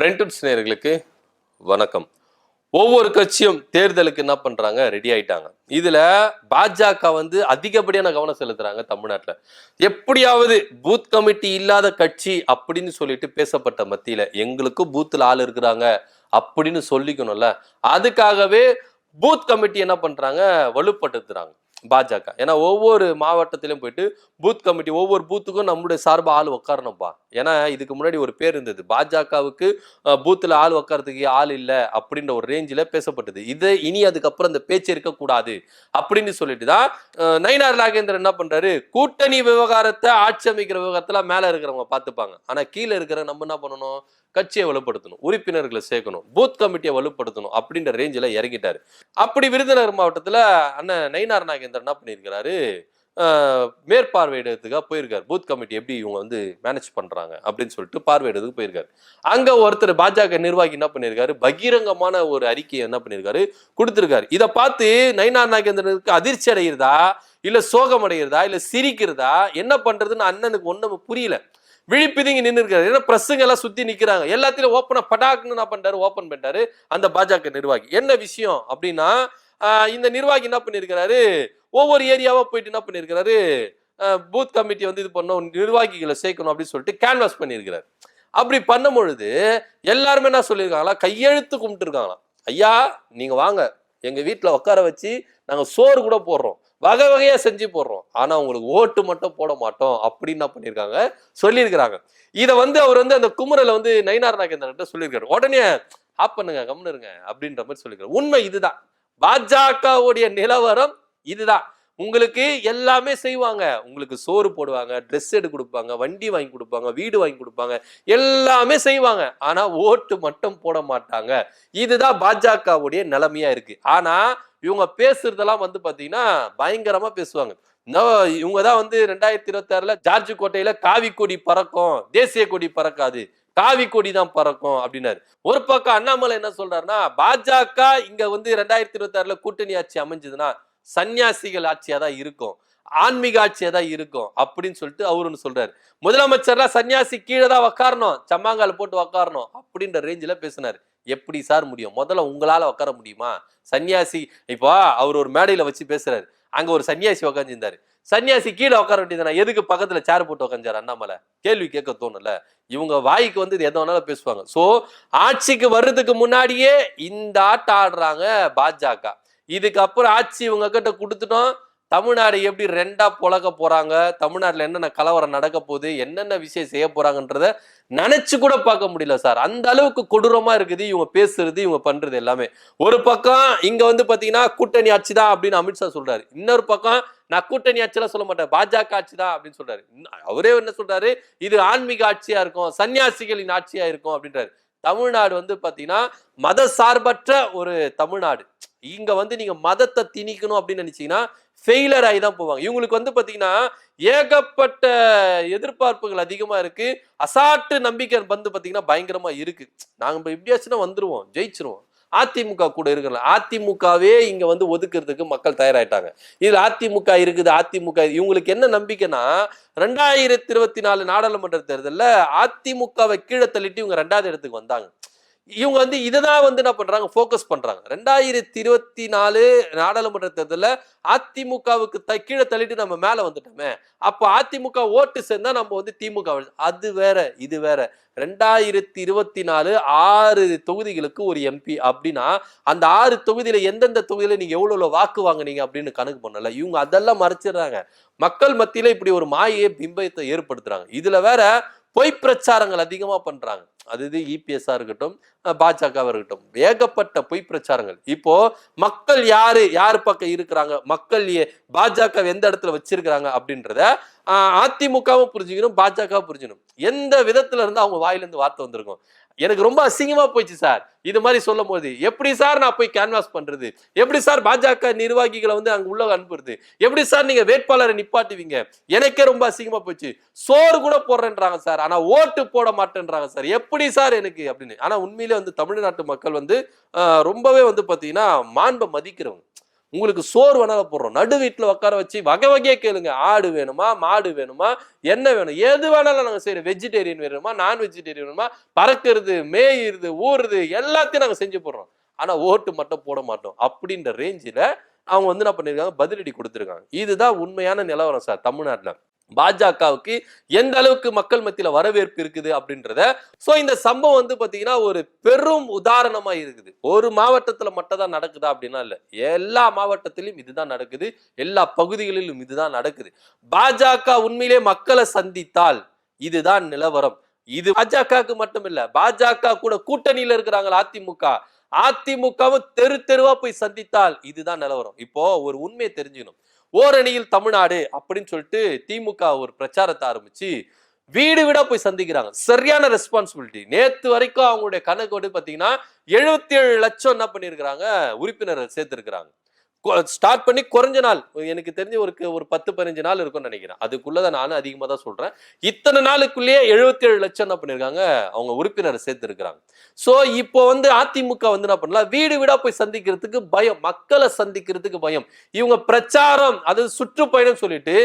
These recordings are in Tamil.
ஃப்ரெண்ட்ஸ் நேர்களுக்கு வணக்கம். ஒவ்வொரு கட்சியும் தேர்தலுக்கு என்ன பண்றாங்க? ரெடி ஆயிட்டாங்க. இதுல பாஜக வந்து அதிகப்படியான கவனம் செலுத்துறாங்க தமிழ்நாட்டில். எப்படியாவது பூத் கமிட்டி இல்லாத கட்சி அப்படின்னு சொல்லிட்டு பேசப்பட்ட மத்தியில எங்களுக்கும் பூத்துல ஆள் இருக்கிறாங்க அப்படின்னு சொல்லிக்கணும்ல. அதுக்காகவே பூத் கமிட்டி என்ன பண்றாங்க? வலுப்படுத்துறாங்க பாஜக. ஏன்னா ஒவ்வொரு மாவட்டத்திலும் போயிட்டு பூத் கமிட்டி ஒவ்வொரு பூத்துக்கும் நம்மளுடைய சார்பாக ஆள் உட்காரணும்ப்பா ஏன்னா இதுக்கு முன்னாடி ஒரு பேர் இருந்தது. பாஜகவுக்கு பூத்தில் ஆள் உட்காரத்துக்கு ஆள் இல்லை அப்படின்ற ஒரு ரேஞ்சில் பேசப்பட்டது. இது இனி அதுக்கப்புறம் அந்த பேச்சு இருக்கக்கூடாது அப்படின்னு சொல்லிட்டு தான் நயினார் நாகேந்திரன் என்ன பண்ணுறாரு கூட்டணி விவகாரத்தை ஆட்சி அமைக்கிற விவகாரத்தில் மேலே இருக்கிறவங்க பார்த்துப்பாங்க. ஆனால் கீழே இருக்கிற நம்ம என்ன பண்ணணும்? கட்சியை வலுப்படுத்தணும் உறுப்பினர்களை சேர்க்கணும் பூத் கமிட்டியை வலுப்படுத்தணும் அப்படின்ற ரேஞ்சில் இறங்கிட்டாரு. அப்படி விருதுநகர் மாவட்டத்தில் அண்ணன் நயினார் நாகேந்திரன் என்ன பண்ணியிருக்கிறாரு? அஹ், மேற்பார்வையிடத்துக்காக போயிருக்காரு. பூத் கமிட்டி எப்படி இவங்க வந்து மேனேஜ் பண்ணுறாங்க அப்படின்னு சொல்லிட்டு பார்வையிடத்துக்கு போயிருக்காரு. அங்கே ஒருத்தர் பாஜக நிர்வாகி என்ன பண்ணியிருக்காரு பகிரங்கமான ஒரு அறிக்கையை என்ன பண்ணியிருக்காரு கொடுத்துருக்காரு. இதை பார்த்து நயினார் நாகேந்திரனுக்கு அதிர்ச்சி அடைகிறதா? இல்லை சோகம் அடைகிறதா? இல்லை சிரிக்கிறதா? என்ன பண்ணுறதுன்னு அண்ணனுக்கு ஒன்றும் புரியல. விழிப்பிதுங்கி நின்று இருக்காரு ஏன்னா பிரஸுங்க எல்லாம் சுத்தி நிக்கிறாங்க. எல்லாத்திலும் ஓப்பனா படாக்குன்னு என்ன பண்ணிட்டாரு? ஓப்பன் பண்ணிட்டாரு அந்த பாஜக நிர்வாகி. என்ன விஷயம் அப்படின்னா இந்த நிர்வாகி என்ன பண்ணியிருக்கிறாரு ஒவ்வொரு ஏரியாவா போயிட்டு என்ன பண்ணியிருக்கிறாரு பூத் கமிட்டி வந்து இது பண்ணணும் நிர்வாகிகளை சேர்க்கணும் அப்படின்னு சொல்லிட்டு கேன்வாஸ் பண்ணியிருக்கிறார் அப்படி பண்ணும் பொழுது எல்லாருமே என்ன சொல்லியிருக்காங்களா? கையெழுத்து கும்பிட்டுருக்காங்களாம். ஐயா நீங்க வாங்க. எங்க வீட்டில் உட்கார வச்சு நாங்கள் சோறு கூட போடுறோம். வகை வகையாக செஞ்சு போடுறோம். ஆனால் உங்களுக்கு ஓட்டு மட்டும் போட மாட்டோம் அப்படின்னு என்ன பண்ணியிருக்காங்க சொல்லியிருக்கிறாங்க. இதை வந்து அவர் வந்து அந்த குமரில் வந்து நயினார் நாகேந்திரன் சொல்லியிருக்காரு. உடனே ஆப் பண்ணுங்க கம்னு இருங்க அப்படின்ற மாதிரி சொல்லியிருக்காரு. உண்மை இதுதான். பாஜகவுடைய நிலவரம் இதுதான். உங்களுக்கு எல்லாமே செய்வாங்க. உங்களுக்கு சோறு போடுவாங்க ட்ரெஸ் எடுத்து கொடுப்பாங்க வண்டி வாங்கி கொடுப்பாங்க வீடு வாங்கி கொடுப்பாங்க. எல்லாமே செய்வாங்க. ஆனா ஓட்டு மட்டும் போட மாட்டாங்க. இதுதான் பாஜகவுடைய நிலைமையா இருக்கு. ஆனா இவங்க பேசுறதெல்லாம் வந்து பாத்தீங்கன்னா பயங்கரமா பேசுவாங்க. இவங்க தான் வந்து ரெண்டாயிரத்தி இருபத்தி ஆறுல ஜார்ஜ் கோட்டையில காவி கொடி பறக்கும். தேசிய கொடி பறக்காது. காவி கொடி தான் பறக்கும் அப்படின்னாரு. ஒரு பக்கம் அண்ணாமலை என்ன சொல்றாருன்னா பாஜக இங்க வந்து ரெண்டாயிரத்தி இருபத்தி ஆறுல கூட்டணி ஆட்சி அமைஞ்சதுன்னா சன்னியாசிகள் ஆட்சியாக தான் இருக்கும். ஆன்மீக ஆட்சியாக தான் இருக்கும் அப்படின்னு சொல்லிட்டு அவரு ஒன்று சொல்றாரு. முதலமைச்சர்லாம் சன்னியாசி கீழே தான் உக்காரணும். சம்மாங்கால் போட்டு உக்காரணும் அப்படின்ற ரேஞ்சில் பேசினார். எப்படி சார் முடியும்? முதல்ல உங்களால் உட்கார முடியுமா? சன்னியாசி இப்போ அவர் ஒரு மேடையில் வச்சு பேசுறாரு. அங்கே ஒரு சன்னியாசி உக்காந்துருந்தாரு. சன்னியாசி கீழே உட்கார வேண்டியதுனா எதுக்கு பக்கத்துல சேர் போட்டு உட்காந்துச்சார் அண்ணாமலை? கேள்வி கேட்க தோணும்ல இவங்க வாய்க்கு வந்து இது எதை வேணாலும் பேசுவாங்க. ஸோ ஆட்சிக்கு வர்றதுக்கு முன்னாடியே இந்த ஆட்டம் ஆடுறாங்க பாஜக. இதுக்கப்புறம் ஆட்சி இவங்க கிட்ட கொடுத்துட்டோம். தமிழ்நாடு எப்படி ரெண்டா புழக்க போறாங்க? தமிழ்நாட்டில் என்னென்ன கலவரம் நடக்க போகுது? என்னென்ன விஷயம் செய்ய போறாங்கன்றத நினைச்சு கூட பார்க்க முடியல சார். அந்த அளவுக்கு கொடூரமா இருக்குது. இவங்க பேசுறது இவங்க பண்றது எல்லாமே. ஒரு பக்கம் இங்க வந்து பாத்தீங்கன்னா கூட்டணி ஆட்சி தான் அப்படின்னு அமித்ஷா சொல்றாரு. இன்னொரு பக்கம் நான் கூட்டணி ஆட்சியெல்லாம் சொல்ல மாட்டேன். பாஜக ஆட்சி தான் அப்படின்னு சொல்றாரு. இன்னும் அவரே என்ன சொல்றாரு? இது ஆன்மீக ஆட்சியா இருக்கும். சன்னியாசிகளின் ஆட்சியா இருக்கும் அப்படின்றாரு. தமிழ்நாடு வந்து பார்த்தீங்கன்னா மத சார்பற்ற ஒரு தமிழ்நாடு. இங்கே வந்து நீங்கள் மதத்தை திணிக்கணும் அப்படின்னு நினச்சிங்கன்னா ஃபெயிலர் ஆகி தான் போவாங்க. இவங்களுக்கு வந்து பார்த்தீங்கன்னா ஏகப்பட்ட எதிர்பார்ப்புகள் அதிகமாக இருக்குது அசாட்டு நம்பிக்கை வந்து பார்த்தீங்கன்னா பயங்கரமாக இருக்குது நாங்கள் இப்போ எப்படியாச்சுன்னா வந்துடுவோம் ஜெயிச்சிருவோம். அதிமுக கூட இருக்கிறல அதிமுகவே இங்க வந்து ஒதுக்குறதுக்கு மக்கள் தயாராயிட்டாங்க. இதுல அதிமுக இருக்குது அதிமுக இவங்களுக்கு என்ன நம்பிக்கைன்னா ரெண்டாயிரத்தி இருபத்தி நாலு நாடாளுமன்ற தேர்தலில் அதிமுகவை கீழே தள்ளிட்டு இவங்க ரெண்டாவது இடத்துக்கு வந்தாங்க. இவங்க வந்து இதை தான் வந்து என்ன பண்றாங்க? ஃபோக்கஸ் பண்றாங்க. ரெண்டாயிரத்தி இருபத்தி நாலு நாடாளுமன்ற தேர்தலில் அதிமுகவுக்கு த கீழே தள்ளிட்டு நம்ம மேலே வந்துட்டோமே. அப்போ அதிமுக ஓட்டு சேர்ந்தா நம்ம வந்து திமுக அது வேற இது வேற. ரெண்டாயிரத்தி இருபத்தி நாலு ஆறு தொகுதிகளுக்கு ஒரு எம்பி அப்படின்னா அந்த ஆறு தொகுதியில் எந்தெந்த தொகுதியில் நீங்கள் எவ்வளோ எவ்வளோ வாக்கு வாங்குனீங்க அப்படின்னு கணக்கு பண்ணல. இவங்க அதெல்லாம் மறைச்சிடுறாங்க. மக்கள் மத்தியில் இப்படி ஒரு மாயை பிம்பத்தை ஏற்படுத்துறாங்க. இதில் வேற பொய் பிரச்சாரங்கள் அதிகமாக பண்ணுறாங்க அது இது இபிஎஸ்ஆ இருக்கட்டும் பாஜகவாக இருக்கட்டும். ஏகப்பட்ட பொய் பிரச்சாரங்கள். இப்போ மக்கள் யாரு யார் பக்கம் இருக்கிறாங்க? மக்கள் பாஜக எந்த இடத்துல வச்சிருக்கிறாங்க அப்படின்றத அதிமுகவும் புரிஞ்சுக்கணும் பாஜகவும் புரிஞ்சுக்கணும். எந்த விதத்துல இருந்து அவங்க வாயிலிருந்து வார்த்தை வந்திருக்கும். எனக்கு ரொம்ப அசிங்கமா போயிடுச்சு சார். இது மாதிரி சொல்லும் போது எப்படி சார் நான் போய் கேன்வாஸ் பண்றது? எப்படி சார் பாஜக நிர்வாகிகளை வந்து அங்க உள்ள அனுப்புறது? எப்படி சார் நீங்க வேட்பாளரை நிப்பாட்டுவீங்க? எனக்கே ரொம்ப அசிங்கமா போச்சு சோறு கூட போடுறேன்றாங்க சார். ஆனா ஓட்டு போட மாட்டேன்றாங்க சார். எப்படி சார் எனக்கு? அப்படின்னு. ஆனா உண்மையிலே வந்து தமிழ்நாட்டு மக்கள் வந்து ரொம்பவே வந்து பாத்தீங்கன்னா மாண்பை மதிக்கிறவங்க. உங்களுக்கு சோறு வேணாலும் போடுறோம்? நடு வீட்டில் உட்கார வச்சு வகை வகையாக கேளுங்க. ஆடு வேணுமா? மாடு வேணுமா? என்ன வேணும். எது வேணாலும் நாங்கள் செய்யறோம் வெஜிடேரியன் வேணுமா? நான் வெஜிடேரியன் வேணுமா? பறக்கிறது மேயிறது ஊறுறது எல்லாத்தையும் நாங்கள் செஞ்சு போடுறோம். ஆனால் ஓட்டு மட்டும் போட மாட்டோம். அப்படின்ற ரேஞ்சில் அவங்க வந்து என்ன பண்ணியிருக்காங்க பதிலடி கொடுத்துருக்காங்க. இதுதான் உண்மையான நிலவரம் சார் தமிழ்நாட்டில். பாஜகவுக்கு எந்த அளவுக்கு மக்கள் மத்தியில வரவேற்பு இருக்குது அப்படின்றத சோ இந்த சம்பவம் வந்து பாத்தீங்கன்னா ஒரு பெரும் உதாரணமா இருக்குது. ஒரு மாவட்டத்துல மட்டும் தான் நடக்குதா அப்படின்னா இல்ல. எல்லா மாவட்டத்திலும் இதுதான் நடக்குது. எல்லா பகுதிகளிலும் இதுதான் நடக்குது. பாஜக உண்மையிலே மக்களை சந்தித்தால் இதுதான் நிலவரம். இது பாஜகவுக்கு மட்டும் இல்ல பாஜக கூட கூட்டணியில இருக்கிறாங்களா அதிமுக. அதிமுகவும் தெரு தெருவா போய் சந்தித்தால் இதுதான் நிலவரம். இப்போ ஒரு உண்மையை தெரிஞ்சுக்கணும். ஓரணியில் தமிழ்நாடு அப்படின்னு சொல்லிட்டு திமுக ஒரு பிரச்சாரத்தை ஆரம்பிச்சு வீடு வீடா போய் சந்திக்கிறாங்க. சரியான ரெஸ்பான்சிபிலிட்டி நேத்து வரைக்கும் அவங்களுடைய கணக்கு வந்து பாத்தீங்கன்னா எழுபத்தி ஏழு லட்சம் என்ன பண்ணிருக்கிறாங்க உறுப்பினர்கள் சேர்த்திருக்கிறாங்க. ஸ்டார்ட் பண்ணி குறைஞ்ச நாள். எனக்கு தெரிஞ்சு ஒரு ஒரு பத்து பதினஞ்சு நாள் இருக்கும்னு நினைக்கிறேன். அதுக்குள்ளதை நானும் அதிகமாக தான் சொல்கிறேன் இத்தனை நாளுக்குள்ளேயே எழுபத்தேழு லட்சம் என்ன பண்ணியிருக்காங்க அவங்க உறுப்பினரை சேர்த்துருக்குறாங்க. ஸோ இப்போ வந்து அதிமுக வந்து என்ன பண்ணலாம்? வீடு வீடாக போய் சந்திக்கிறதுக்கு பயம். மக்களை சந்திக்கிறதுக்கு பயம். இவங்க பிரச்சாரம் அது சுற்றுப்பயணம் சொல்லிட்டு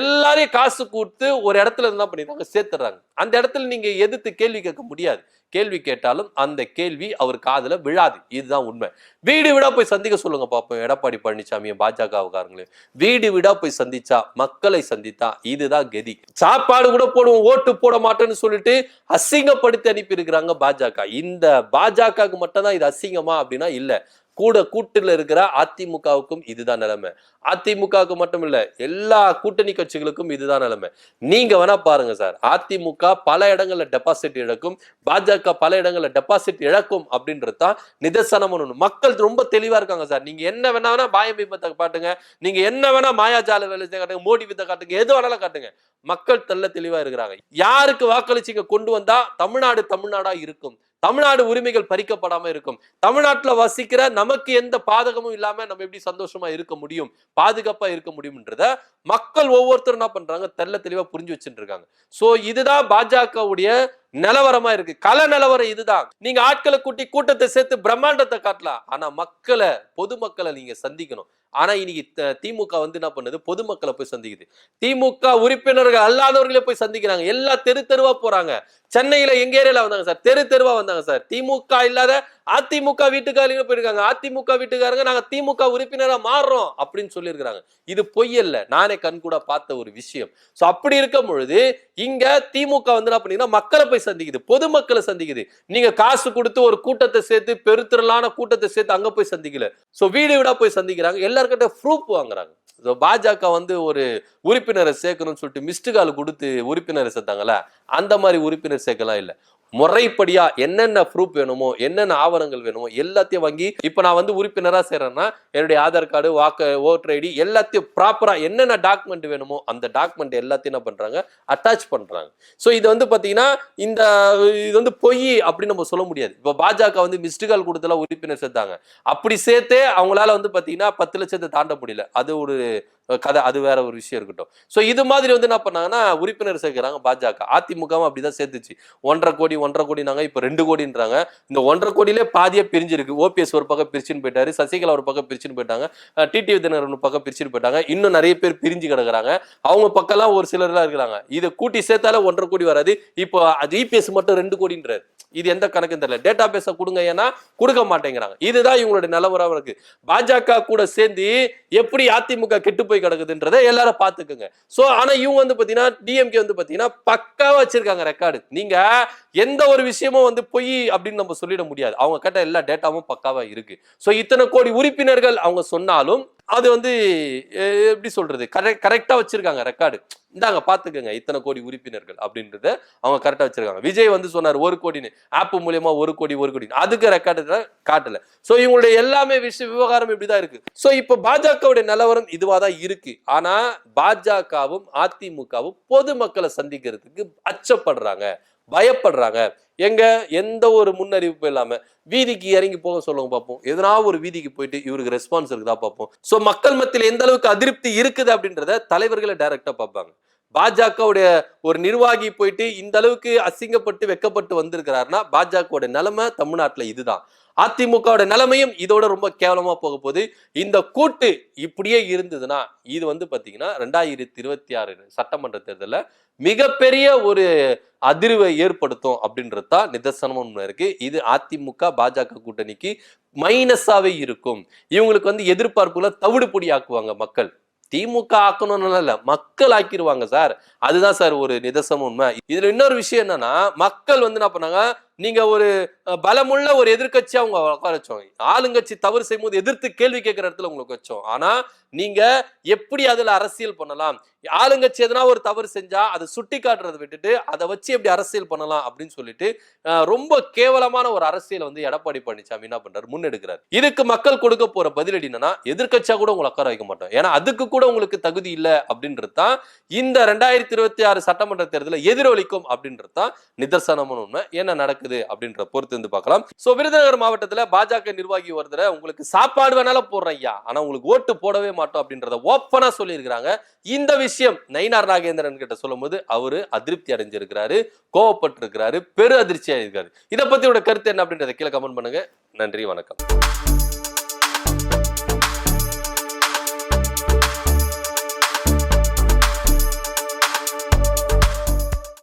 எல்லாரையும் காசு கொடுத்து ஒரு இடத்துல என்ன பண்ணிருக்காங்க? சேர்த்துறாங்க அந்த இடத்துல நீங்கள் எதிர்த்து கேள்வி கேட்க முடியாது. கேள்வி கேட்டாலும் அந்த கேள்வி அவர் காதில் விழாது. இதுதான் உண்மை. வீடு வீடா போய் சந்திக்க சொல்லுங்க பாப்போம். எடப்பாடி பழனிசாமியும் பாஜகவுக்காரங்களையும் வீடு வீடா போய் சந்திச்சா மக்களை சந்தித்தா இதுதான் கதி. சாப்பாடு கூட போடுவோம் ஓட்டு போட மாட்டேன்னு சொல்லிட்டு அசிங்கப்படுத்தி அனுப்பியிருக்கிறாங்க பாஜக. இந்த பாஜகவுக்கு மட்டும் தான் இது அசிங்கமா அப்படின்னா இல்லை. கூட கூட்டில் இருக்கிற அதிமுகவுக்கும் இதுதான் நிலைமை. அதிமுகவுக்கு மட்டும் இல்ல எல்லா கூட்டணி கட்சிகளுக்கும் இதுதான் நிலைமை. நீங்க வேணா பாருங்க சார். அதிமுக பல இடங்கள்ல டெபாசிட் இழக்கும் பாஜக பல இடங்கள்ல டெபாசிட் இழக்கும் அப்படின்றது தான் நிதர்சனமான ஒண்ணு. மக்கள் ரொம்ப தெளிவா இருக்காங்க சார். நீங்க என்ன வேணா வேணா பாயம் பிம்பத்தை காட்டுங்க. நீங்க என்ன வேணா மாயாஜால வேலை காட்டுங்க மோடி வித்தை காட்டுங்க எது வேணாலும் காட்டுங்க. மக்கள் தெல்ல தெளிவா இருக்கிறாங்க. யாருக்கு வாக்களிச்சிங்க கொண்டு வந்தா தமிழ்நாடு தமிழ்நாடா இருக்கும். தமிழ்நாடு உரிமைகள் பறிக்கப்படாம இருக்கும். தமிழ்நாட்டுல வசிக்கிற நமக்கு எந்த பாதகமும் இல்லாம நம்ம எப்படி சந்தோஷமா இருக்க முடியும்? பாதுகாப்பா இருக்க முடியும்ன்றத மக்கள் ஒவ்வொருத்தரும் என்ன பண்றாங்க? தெல்ல தெளிவா புரிஞ்சு வச்சுட்டு இருக்காங்க. சோ இதுதான் பாஜகவுடைய நிலவரமா இருக்கு. கல நிலவரம் இதுதான். நீங்க ஆட்களை கூட்டி கூட்டத்தை சேர்த்து பிரம்மாண்டத்தை காட்டலாம். ஆனா மக்களை பொதுமக்களை நீங்க சந்திக்கணும். ஆனா இன்னைக்கு திமுக வந்து என்ன பண்ணுது? பொதுமக்களை போய் சந்திக்குது. திமுக உறுப்பினர்கள் அல்லாதவர்களே போய் சந்திக்கிறாங்க. எல்லா தெரு தெருவா போறாங்க. சென்னையில எங்க ஏரியால வந்தாங்க சார். தெரு தெருவா வந்தாங்க சார். திமுக இல்லாத அதிமுக வீட்டுக்காரங்க போயிருக்காங்க. அதிமுக வீட்டுக்காரங்க நாங்க திமுக உறுப்பினரா மாறுறோம் அப்படின்னு சொல்லியிருக்கிறாங்க. இது பொய் அல்ல. நானே கண்கூட பார்த்த ஒரு விஷயம். சோ அப்படி இருக்கும் பொழுது இங்க திமுக வந்து என்ன பண்ணீங்கன்னா மக்களை போய் சந்திக்குது பொதுமக்களை சந்திக்குது. நீங்க காசு கொடுத்து ஒரு கூட்டத்தை சேர்த்து பெருத்திரளான கூட்டத்தை சேர்த்து அங்க போய் சந்திக்கல. சோ வீடு வீடா போய் சந்திக்கிறாங்க. எல்லாருக்கிட்ட ப்ரூஃப் வாங்குறாங்க. பாஜக வந்து ஒரு உறுப்பினரை சேர்க்கணும்னு சொல்லிட்டு மிஸ்டு கால் கொடுத்து உறுப்பினரை சேர்த்தாங்கல்ல? அந்த மாதிரி உறுப்பினர் சேர்க்கலாம் இல்லை. முறைப்படியா என்னென்ன ப்ரூஃப் வேணுமோ என்னென்ன ஆவணங்கள் வேணுமோ எல்லாத்தையும் வாங்கி இப்ப நான் வந்து உறுப்பினரா சேர்றேன்னா என்னுடைய ஆதார் கார்டு வாக்கு ஓட்டர் ஐடி எல்லாத்தையும் ப்ராப்பரா என்னென்ன டாக்குமெண்ட் வேணுமோ அந்த டாக்குமெண்ட் எல்லாத்தையும் என்ன பண்றாங்க? அட்டாச் பண்றாங்க. ஸோ இது வந்து பாத்தீங்கன்னா இந்த இது வந்து பொய் அப்படின்னு நம்ம சொல்ல முடியாது. இப்போ பாஜக வந்து மிஸ்டு கால் கொடுத்தலாம் உறுப்பினர் சேர்த்தாங்க. அப்படி சேர்த்தே அவங்களால வந்து பாத்தீங்கன்னா பத்து லட்சத்தை தாண்ட முடியல. அது ஒரு கதை அது வேற ஒரு விஷயம் இருக்கட்டும். ஸோ இது மாதிரி வந்து என்ன பண்ணாங்கன்னா உறுப்பினர் சேர்க்கிறாங்க பாஜக. அதிமுகவும் அப்படிதான் சேர்த்துச்சு. ஒன்றரை கோடி ஒன்றரை கோடினாங்க இப்போ ரெண்டு கோடின்றாங்க. இந்த ஒன்றரை கோடியிலே பாதியாக பிரிஞ்சிருக்கு. ஓபிஎஸ் ஒரு பக்கம் பிரிச்சுன்னு போயிட்டாரு சசிகலா ஒரு பக்கம் பிரிச்சுன்னு போயிட்டாங்க டிடி விதினர் ஒரு பக்கம் பிரிச்சுன்னு போயிட்டாங்க. இன்னும் நிறைய பேர் பிரிஞ்சு கிடக்குறாங்க. அவங்க பக்கம்லாம் ஒரு சிலர்லாம் இருக்கிறாங்க. இதை கூட்டி சேர்த்தாலே ஒன்றரை கோடி வராது. இப்போ ஜிபிஎஸ் மட்டும் ரெண்டு கோடின்றாரு. இது எந்த கணக்குன்னு தெரியல. டேட்டா பேஸை கொடுங்க ஏன்னா கொடுக்க மாட்டேங்கிறாங்க. இதுதான் இவங்களுடைய நிலவரம் இருக்கு. பாஜக கூட சேர்ந்து எப்படி அதிமுக கெட்டு போய் கிடக்குதுன்றதை எல்லாரும் பார்த்துக்குங்க. சோ ஆனா இவங்க வந்து பாத்தீங்கன்னா டிஎம்கே வந்து பாத்தீங்கன்னா பக்காவா வச்சிருக்காங்க ரெக்கார்டு நீங்க எந்த ஒரு விஷயமும் வந்து பொய் அப்படின்னு நம்ம சொல்லிட முடியாது. அவங்க கிட்ட எல்லா டேட்டாவும் பக்காவா இருக்கு. சோ இத்தனை கோடி உறுப்பினர்கள் அவங்க சொன்னாலும் அது வந்து எப்படி சொல்றது? கரெக்ட் கரெக்டாக வச்சிருக்காங்க ரெக்கார்டு. இந்தாங்க பாத்துக்கோங்க இத்தனை கோடி உறுப்பினர்கள் அப்படின்றத அவங்க கரெக்டாக வச்சிருக்காங்க. விஜய் வந்து சொன்னார் ஒரு கோடின்னு. ஆப் மூலியமா ஒரு கோடி ஒரு கோடி அதுக்கு ரெக்கார்டு காட்டல. ஸோ இவங்களுடைய எல்லாமே விஷய விவகாரம் இப்படிதான் இருக்கு. ஸோ இப்போ பாஜகவுடைய நிலவரம் இதுவாக தான் இருக்கு. ஆனா பாஜகவும் அதிமுகவும் பொதுமக்களை சந்திக்கிறதுக்கு அச்சப்படுறாங்க. பயப்படுறாங்க. எங்க? எந்த ஒரு முன்னறிவிப்பும் இல்லாம. வீதிக்கு இறங்கி போக சொல்லுங்க பார்ப்போம் எதனா ஒரு வீதிக்கு போயிட்டு இவருக்கு ரெஸ்பான்ஸ் இருக்குதா பார்ப்போம் ஸோ மக்கள் மத்தியில் எந்த அளவுக்கு அதிருப்தி இருக்குது அப்படின்றத தலைவர்களை டைரக்டா பார்ப்பாங்க பாஜகவுடைய ஒரு நிர்வாகி போயிட்டு இந்த அளவுக்கு அசிங்கப்பட்டு வெக்கப்பட்டு வந்திருக்கிறாருன்னா பாஜகவோட நிலைமை தமிழ்நாட்டில் இதுதான். அதிமுகவோட நிலைமையும் இதோட ரொம்ப கேவலமா போக போகுது. இந்த கூட்டு இப்படியே இருந்ததுன்னா இது வந்து பாத்தீங்கன்னா ரெண்டாயிரத்தி இருபத்தி ஆறு சட்டமன்ற தேர்தலில் மிகப்பெரிய ஒரு அதிர்வை ஏற்படுத்தும் அப்படின்றது தான் நிதர்சனமும் இருக்கு. இது அதிமுக பாஜக கூட்டணிக்கு மைனஸாவே இருக்கும். இவங்களுக்கு வந்து எதிர்பார்ப்புல தவிடுபொடி ஆக்குவாங்க மக்கள். திமுக ஆக்கணும்னு இல்ல மக்கள் ஆக்கிடுவாங்க சார். அதுதான் சார் ஒரு நிதர்சனம் உண்மை. இதுல இன்னொரு விஷயம் என்னன்னா மக்கள் வந்து என்ன பண்ணாங்க நீங்க ஒரு பலமுள்ள ஒரு எதிர்கட்சி அவங்க உட்கார வச்சோம். ஆளுங்கட்சி தவறு செய்யும் போது எதிர்த்து கேள்வி கேட்கிற இடத்துல உங்களுக்கு வச்சோம். ஆனா நீங்க எப்படி அதுல அரசியல் பண்ணலாம்? ஆளுங்கட்சி எதனா ஒரு தவறு செஞ்சா அதை சுட்டி காட்டுறதை விட்டுட்டு அதை வச்சு எப்படி அரசியல் பண்ணலாம் அப்படின்னு சொல்லிட்டு ரொம்ப கேவலமான ஒரு அரசியல் வந்து எடப்பாடி பழனிசாமி என்ன பண்றாரு? முன்னெடுக்கிறார். இதுக்கு மக்கள் கொடுக்க போற பதிலடி என்னன்னா எதிர்கட்சியா கூட உங்களை உட்கார வைக்க மாட்டோம். ஏன்னா அதுக்கு கூட உங்களுக்கு தகுதி இல்லை அப்படின்றது தான் இந்த ரெண்டாயிரத்தி இருபத்தி ஆறு சட்டமன்ற தேர்தலில் எதிரொலிக்கும் அப்படின்றது தான் நிதர்சனமான உண்மை. என்ன நடக்குது? அப்படின்ற பொறுத்து இருந்து பார்க்கலாம். சோ விருதுநகர் மாவட்டத்துல பாஜக நிர்வாகி ஒருத்தர உங்களுக்கு சாப்பாடு வேணாலும் போடுறேன் ஐயா. ஆனா உங்களுக்கு ஓட்டு போடவே மாட்டோம் அப்படின்றத ஓப்பனா சொல்லியிருக்கிறாங்க. இந்த விஷயம் நயினார் நாகேந்திரன் கிட்ட சொல்லும்போது அவரு அதிருப்தி அடைஞ்சிருக்கிறாரு கோவப்பட்டு இருக்கிறாரு பெரு அதிர்ச்சியா இருக்காரு. இதை பத்தி கருத்து என்ன அப்படின்றத கீழே கமெண்ட் பண்ணுங்க. நன்றி வணக்கம்.